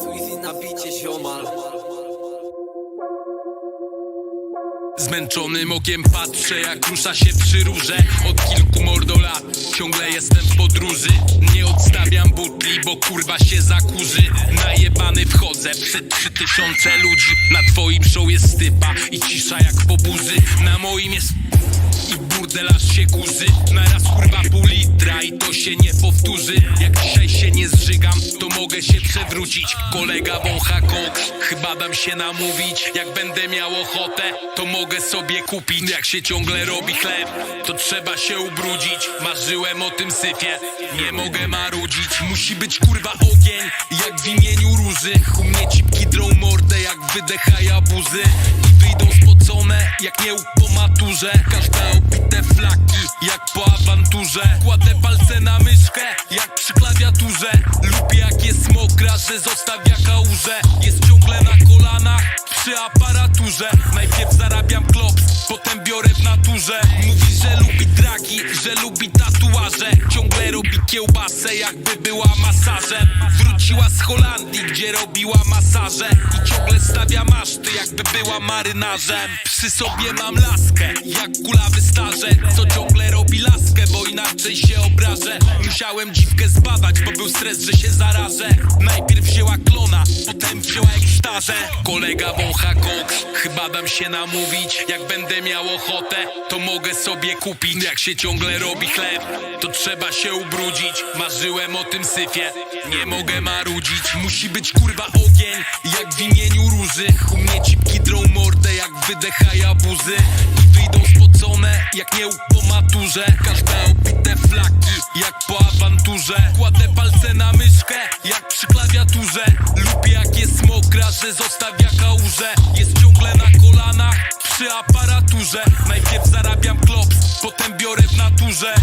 Sweezy na bicie ziomal Zmęczonym okiem patrzę, jak rusza się przy rurze. Od kilku mordo lat ciągle jestem w podróży. Nie odstawiam butli, bo kurwa się zakurzy. Najebany wchodzę przed trzy tysiące ludzi. Na twoim show jest stypa i cisza jak po buzy Na moim jest i burdelarz się kurzy. Naraz się nie powtórzy. Jak dzisiaj się nie zżygam, to mogę się przewrócić. Kolega wącha koks, chyba dam się namówić. Jak będę miał ochotę, to mogę sobie kupić. Jak się ciągle robi chleb, to trzeba się ubrudzić. Marzyłem o tym syfie, nie mogę marudzić. Musi być kurwa ogień, jak w imieniu róży. U mnie cipki drą mordę, jak wydecha jabuzy I wyjdą spocone, jak nie po maturze. Każda opite flaki, jak po awanturze. Kładę że zostawia kałuże Jest ciągle na kolanach, przy aparaturze. Najpierw zarabiam klops, potem biorę w naturze. Mówi, że lubi dragi, że lubi tatuaże. Ciągle robi kiełbasę, jakby była masażem Wróciła z Holandii, gdzie robiła masaże. I ciągle stawia maszty, jakby była marynarzem. Przy sobie mam laskę, jak kulawy starzec Co ciągle robi laskę, bo inaczej się obrażę Musiałem dziwkę zbadać, bo był stres, że się zarażę. Najpierw wzięła klona, potem wzięła ekstazę Kolega wącha koks, chyba dam się namówić. Jak będę miał ochotę, to mogę sobie kupić. Jak się ciągle robi chleb, to trzeba się ubrudzić. Marzyłem o tym syfie, nie mogę marudzić. Musi być kurwa ogień, jak w imieniu róży U mnie cipki drą mordę, jak wydecha jabuzy I wyjdą spocone, jak nie po maturze. Każda opite flaki, jak po awanturze. Kładę palce na myszkę, jak przy klawiaturze. Lubię jak jest mokra, że zostawia kałuże Jest ciągle na kolanach, przy aparaturze. Najpierw zarabiam klops, potem biorę w naturze